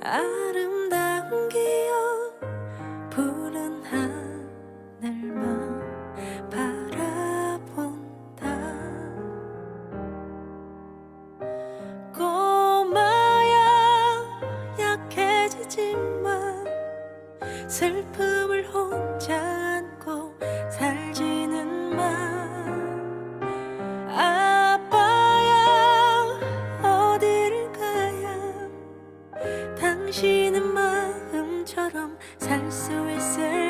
아름다운 기억 푸른 하늘만 바라본다. 꼬마야 약해지지만 슬픔을 호 넘치는 마음처럼 살 수 있을